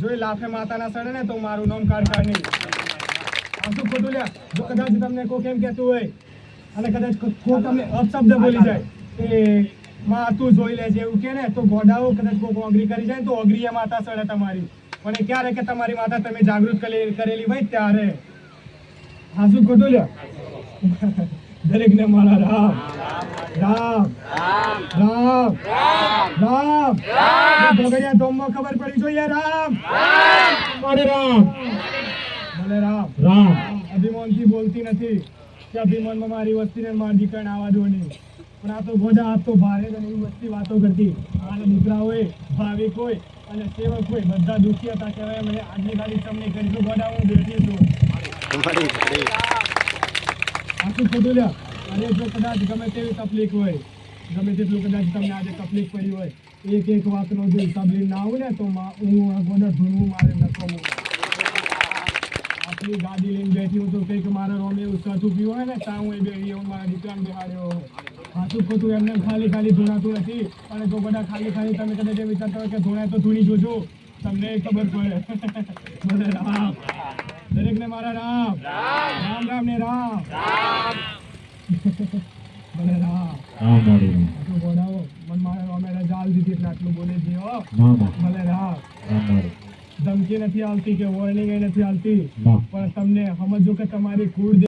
જોઈ લાફે માતાના સડે ને તો મારું નામ નહીં આ શું ખોટું લ્યા. જો કદાચ તમને કોઈ કેમ કહેતું હોય અને કદાચ કોઈ તમને અપશબ્દ બોલી જાય કે માં તું જોઈ લેજે એવું કે ને તો ગોડાઓ કદાચ કોઈ ઓગરી કરી જાય ને તો ઓગરી માતા સડે તમારી. પણ એ ક્યારે કે તમારી માતા તમે જાગૃત કરેલી હોય ત્યારે. હા શું ખોટું લ્યા? દરેક ને મારા રામ. રામ. રામ. રામ. ભોગડિયા ધોમમાં ખબર પડી જોઈએ રામ. મારે રામ. ભલે રામ. રામ. અભિમાનથી બોલતી નથી. કે અભિમાનમાં મારી વસ્તીને મારી દીકરાને આવા દો નહીં. પણ આ તો ગોડા આ તો ભારે અને એવી વસ્તી વાતો કરતી. મારા દીકરા હોય ભાવિક હોય અને સેવક હોય બધા દુઃખી હતા કહેવાય મને. આજની ખાલી તમને કરીશું ગોડા હું બેઠી છું. આખું ખોટું લ્યા. અરે જો કદાચ ગમે તેવી તકલીફ હોય ગમે તેટલું કદાચ તમને આજે તકલીફ પડી હોય એક એક વાતનો જો હિસાબ લઈને ના આવું ને તો હું આ ધૂનવું મારે નકમું આટલી ગાડી લઈને બેઠી હું તો કંઈક મારા રોમે એવું પીવું હોય ને ત્યાં હું એ બેઠી હું મારા દીકરાને બેહાડ્યો સાચું ખોટું એમને ખાલી ખાલી ધૂણાતું નથી અને તો બધા ખાલી ખાલી તમે કદાચ એ વિચારતા હોય કે ધૂણાય તો ધૂણી જોજો. તમને ખબર પડે. રામ. દરેકને મારા રામ. રામ રામ ને રામ. ભલે રામ. મારે મન મારે રોમે રજા દીધી એટલે આટલું બોલે છે હો ભલે રામ ધમકી નથી આવતી કે વોર્નિંગ નથી આવતી. પણ તમને સમજો કે તમારી કુળ